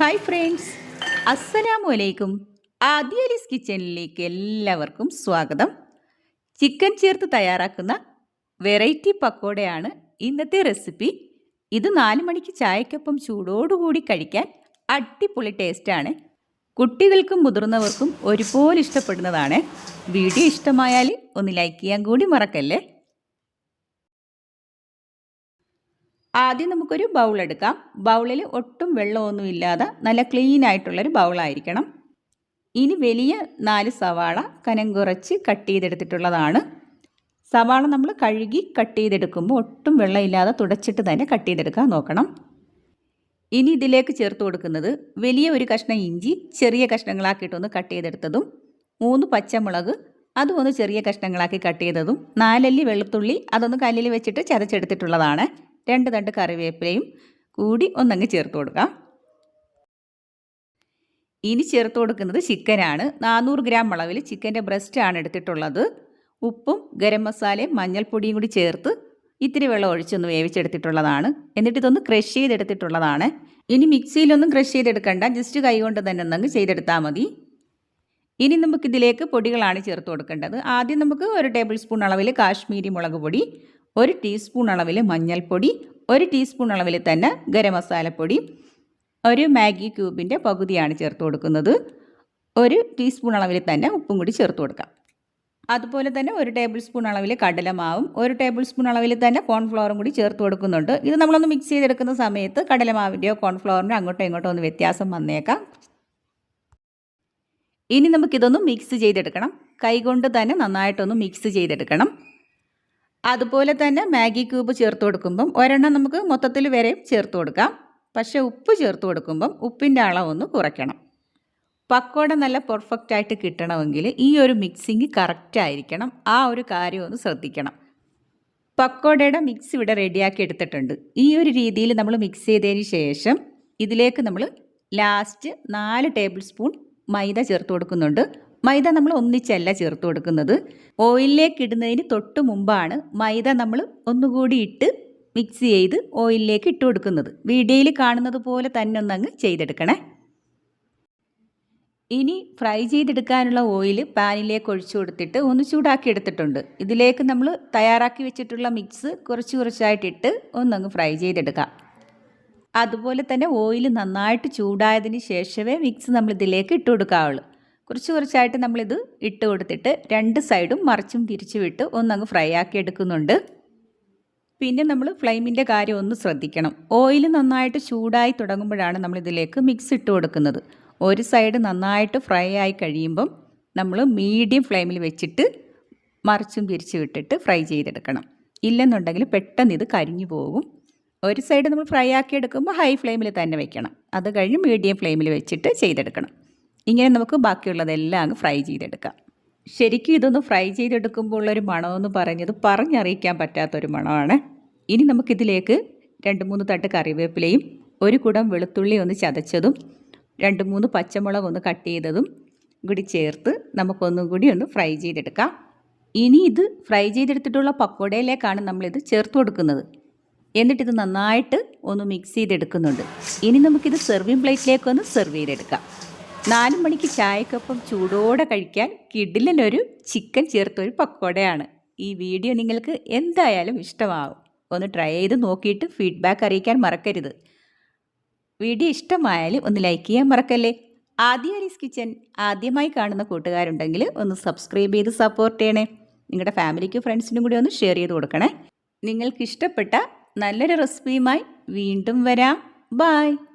Hi friends അസ്സലാമു അലൈക്കും ആദ്യലിസ് കിച്ചണിലേക്ക് എല്ലാവർക്കും സ്വാഗതം. ചിക്കൻ ചേർത്ത് തയ്യാറാക്കുന്ന വെറൈറ്റി പക്കോടയാണ് ഇന്നത്തെ റെസിപ്പി ഇത് നാല് മണിക്ക് ചായക്കൊപ്പം ചൂടോടുകൂടി കഴിക്കാൻ അടിപൊളി ടേസ്റ്റാണ് കുട്ടികൾക്കും മുതിർന്നവർക്കും ഒരുപോലെ ഇഷ്ടപ്പെടുന്നതാണ്. വീഡിയോ ഇഷ്ടമായാൽ ഒന്ന് ലൈക്ക് ചെയ്യാൻ കൂടി മറക്കല്ലേ? ആദ്യം നമുക്കൊരു ബൗൾ എടുക്കാം. ബൗളിൽ ഒട്ടും വെള്ളമൊന്നും ഇല്ലാതെ നല്ല ക്ലീൻ ആയിട്ടുള്ളൊരു ബൗളായിരിക്കണം ഇനി വലിയ നാല് സവാള കനം കുറച്ച് കട്ട് ചെയ്തെടുത്തിട്ടുള്ളതാണ്. സവാള നമ്മൾ കഴുകി കട്ട് ചെയ്തെടുക്കുമ്പോൾ ഒട്ടും വെള്ളമില്ലാതെ തുടച്ചിട്ട് തന്നെ കട്ട് ചെയ്തെടുക്കാൻ നോക്കണം. ഇനി ഇതിലേക്ക് ചേർത്ത് കൊടുക്കുന്നത് വലിയ ഒരു കഷ്ണം ഇഞ്ചി ചെറിയ കഷ്ണങ്ങളാക്കിയിട്ടൊന്ന് കട്ട് ചെയ്തെടുത്തതും മൂന്ന് പച്ചമുളക് അതും ഒന്ന് ചെറിയ കഷ്ണങ്ങളാക്കി കട്ട് ചെയ്തതും നാലല്ലി വെളുത്തുള്ളി അതൊന്ന് കല്ലിൽ വെച്ചിട്ട് ചതച്ചെടുത്തിട്ടുള്ളതാണ്. രണ്ട് തണ്ട് കറിവേപ്പിലയും കൂടി ഒന്നങ്ങ് ചേർത്ത് കൊടുക്കാം. ഇനി ചേർത്ത് കൊടുക്കുന്നത് ചിക്കനാണ്. നാനൂറ് ഗ്രാം അളവിൽ ചിക്കന്റെ ബ്രസ്റ്റാണ് എടുത്തിട്ടുള്ളത്. ഉപ്പും ഗരം മസാലയും മഞ്ഞൾപ്പൊടിയും കൂടി ചേർത്ത് ഇത്തിരി വെള്ളം ഒഴിച്ചൊന്ന് വേവിച്ചെടുത്തിട്ടുള്ളതാണ്. എന്നിട്ട് ഇതൊന്ന് ക്രഷ് ചെയ്തെടുത്തിട്ടുള്ളതാണ്. ഇനി മിക്സിയിലൊന്നും ക്രഷ് ചെയ്തെടുക്കണ്ട. ജസ്റ്റ് കൈകൊണ്ട് തന്നെ ഒന്നങ്ങ് ചെയ്തെടുത്താൽ മതി. ഇനി നമുക്കിതിലേക്ക് പൊടികളാണ് ചേർത്ത് കൊടുക്കേണ്ടത്. ആദ്യം നമുക്ക് ഒരു ടേബിൾ സ്പൂൺ അളവിൽ കാശ്മീരി മുളക് പൊടി ഒരു ടീസ്പൂൺ അളവിൽ മഞ്ഞൾപ്പൊടി ഒരു ടീസ്പൂൺ അളവിൽ തന്നെ ഗരം മസാലപ്പൊടി ഒരു മാഗി ക്യൂബിന്റെ പകുതിയാണ് ചേർത്ത് കൊടുക്കുന്നത്. ഒരു ടീസ്പൂൺ അളവിൽ തന്നെ ഉപ്പും കൂടി ചേർത്ത് കൊടുക്കാം. അതുപോലെ തന്നെ ഒരു ടേബിൾ സ്പൂൺ അളവിൽ കടലമാവും ഒരു ടേബിൾ സ്പൂൺ അളവിൽ തന്നെ കോൺഫ്ലവറും കൂടി ചേർത്ത് കൊടുക്കുന്നുണ്ട്. ഇത് നമ്മളൊന്ന് മിക്സ് ചെയ്തെടുക്കുന്ന സമയത്ത് കടലമാവിന്റെയോ കോൺഫ്ലവറിന്റെയോ അങ്ങോട്ടോ ഇങ്ങോട്ടോ ഒന്ന് വ്യത്യാസം വന്നേക്കാം. ഇനി നമുക്കിതൊന്ന് മിക്സ് ചെയ്തെടുക്കണം. കൈകൊണ്ട് തന്നെ നന്നായിട്ടൊന്ന് മിക്സ് ചെയ്തെടുക്കണം. അതുപോലെ തന്നെ മാഗി ക്യൂബ് ചേർത്ത് കൊടുക്കുമ്പം ഒരെണ്ണം നമുക്ക് മൊത്തത്തിൽ വരെയും ചേർത്ത് കൊടുക്കാം. പക്ഷേ ഉപ്പ് ചേർത്ത് കൊടുക്കുമ്പം ഉപ്പിന്റെ അളവൊന്ന് കുറയ്ക്കണം. പക്കോട നല്ല പെർഫെക്റ്റ് ആയിട്ട് കിട്ടണമെങ്കിൽ ഈ ഒരു മിക്സിങ് കറക്റ്റ് ആയിരിക്കണം. ആ ഒരു കാര്യം ഒന്ന് ശ്രദ്ധിക്കണം. പക്കോടയുടെ മിക്സ് ഇവിടെ റെഡിയാക്കി എടുത്തിട്ടുണ്ട്. ഈ ഒരു രീതിയിൽ നമ്മൾ മിക്സ് ചെയ്തതിന് ശേഷം ഇതിലേക്ക് നമ്മൾ ലാസ്റ്റ് നാല് ടേബിൾ സ്പൂൺ മൈദ ചേർത്ത് കൊടുക്കുന്നുണ്ട്. മൈദ നമ്മൾ ഒന്നിച്ചല്ല ചേർത്ത് കൊടുക്കുന്നത്. ഓയിലിലേക്ക് ഇടുന്നതിന് തൊട്ട് മുമ്പാണ് മൈദ നമ്മൾ ഒന്നുകൂടി ഇട്ട് മിക്സ് ചെയ്ത് ഓയിലിലേക്ക് ഇട്ട് കൊടുക്കുന്നത്. വീഡിയോയിൽ കാണുന്നത് പോലെ തന്നെ ഒന്നങ്ങ് ചെയ്തെടുക്കണേ. ഇനി ഫ്രൈ ചെയ്തെടുക്കാനുള്ള ഓയിൽ പാനിലേക്ക് ഒഴിച്ചു കൊടുത്തിട്ട് ഒന്ന് ചൂടാക്കി എടുത്തിട്ടുണ്ട്. ഇതിലേക്ക് നമ്മൾ തയ്യാറാക്കി വെച്ചിട്ടുള്ള മിക്സ് കുറച്ച് കുറച്ചായിട്ടിട്ട് ഒന്നങ്ങ് ഫ്രൈ ചെയ്തെടുക്കാം. അതുപോലെ തന്നെ ഓയിൽ നന്നായിട്ട് ചൂടായതിന് ശേഷമേ മിക്സ് നമ്മൾ ഇതിലേക്ക് ഇട്ട് കൊടുക്കാവുള്ളൂ. കുറച്ച് കുറച്ചായിട്ട് നമ്മളിത് ഇട്ട് കൊടുത്തിട്ട് രണ്ട് സൈഡും മറിച്ചും തിരിച്ചു വിട്ട് ഒന്നങ്ങ് ഫ്രൈ ആക്കി എടുക്കുന്നുണ്ട്. പിന്നെ നമ്മൾ ഫ്ലെയിമിന്റെ കാര്യം ഒന്ന് ശ്രദ്ധിക്കണം. ഓയിൽ നന്നായിട്ട് ചൂടായി തുടങ്ങുമ്പോഴാണ് നമ്മളിതിലേക്ക് മിക്സ് ഇട്ട് കൊടുക്കുന്നത്. ഒരു സൈഡ് നന്നായിട്ട് ഫ്രൈ ആയി കഴിയുമ്പം നമ്മൾ മീഡിയം ഫ്ലെയിമിൽ വെച്ചിട്ട് മറിച്ചും തിരിച്ചു വിട്ടിട്ട് ഫ്രൈ ചെയ്തെടുക്കണം. ഇല്ലെന്നുണ്ടെങ്കിൽ പെട്ടെന്ന് ഇത് കരിഞ്ഞു പോകും. ഒരു സൈഡ് നമ്മൾ ഫ്രൈ ആക്കി എടുക്കുമ്പോൾ ഹൈ ഫ്ലെയിമിൽ തന്നെ വെക്കണം. അത് കഴിഞ്ഞ് മീഡിയം ഫ്ലെയിമിൽ വെച്ചിട്ട് ചെയ്തെടുക്കണം. ഇങ്ങനെ നമുക്ക് ബാക്കിയുള്ളതെല്ലാം അങ്ങ് ഫ്രൈ ചെയ്തെടുക്കാം. ശരിക്കും ഇതൊന്ന് ഫ്രൈ ചെയ്തെടുക്കുമ്പോൾ ഉള്ളൊരു മണമെന്ന് പറഞ്ഞത് പറഞ്ഞറിയിക്കാൻ പറ്റാത്തൊരു മണമാണ്. ഇനി നമുക്കിതിലേക്ക് രണ്ട് മൂന്ന് തട്ട് കറിവേപ്പിലയും ഒരു കുടം വെളുത്തുള്ളി ഒന്ന് ചതച്ചതും രണ്ട് മൂന്ന് പച്ചമുളക് ഒന്ന് കട്ട് ചെയ്തതും കൂടി ചേർത്ത് നമുക്കൊന്നും കൂടി ഒന്ന് ഫ്രൈ ചെയ്തെടുക്കാം. ഇനി ഇത് ഫ്രൈ ചെയ്തെടുത്തിട്ടുള്ള പക്കോടയിലേക്കാണ് നമ്മളിത് ചേർത്ത് കൊടുക്കുന്നത്. എന്നിട്ടിത് നന്നായിട്ട് ഒന്ന് മിക്സ് ചെയ്തെടുക്കുന്നുണ്ട്. ഇനി നമുക്കിത് സെർവിങ് പ്ലേറ്റിലേക്കൊന്ന് സെർവ് ചെയ്തെടുക്കാം. നാല് മണിക്ക് ചായക്കൊപ്പം ചൂടോടെ കഴിക്കാൻ കിഡിലൊരു ചിക്കൻ ചേർത്തൊരു പക്കോടയാണ്. ഈ വീഡിയോ നിങ്ങൾക്ക് എന്തായാലും ഇഷ്ടമാവും. ഒന്ന് ട്രൈ ചെയ്ത് നോക്കിയിട്ട് ഫീഡ്ബാക്ക് അറിയിക്കാൻ മറക്കരുത്. വീഡിയോ ഇഷ്ടമായാലും ഒന്ന് ലൈക്ക് ചെയ്യാൻ മറക്കല്ലേ? ആദ്യ ഹരീസ് കിച്ചൻ. ആദ്യമായി കാണുന്ന കൂട്ടുകാരുണ്ടെങ്കിൽ ഒന്ന് സബ്സ്ക്രൈബ് ചെയ്ത് സപ്പോർട്ട് ചെയ്യണേ. നിങ്ങളുടെ ഫാമിലിക്കും ഫ്രണ്ട്സിനും കൂടി ഒന്ന് ഷെയർ ചെയ്ത് കൊടുക്കണേ. നിങ്ങൾക്ക് ഇഷ്ടപ്പെട്ട നല്ലൊരു റെസിപ്പിയുമായി വീണ്ടും വരാം. ബായ്.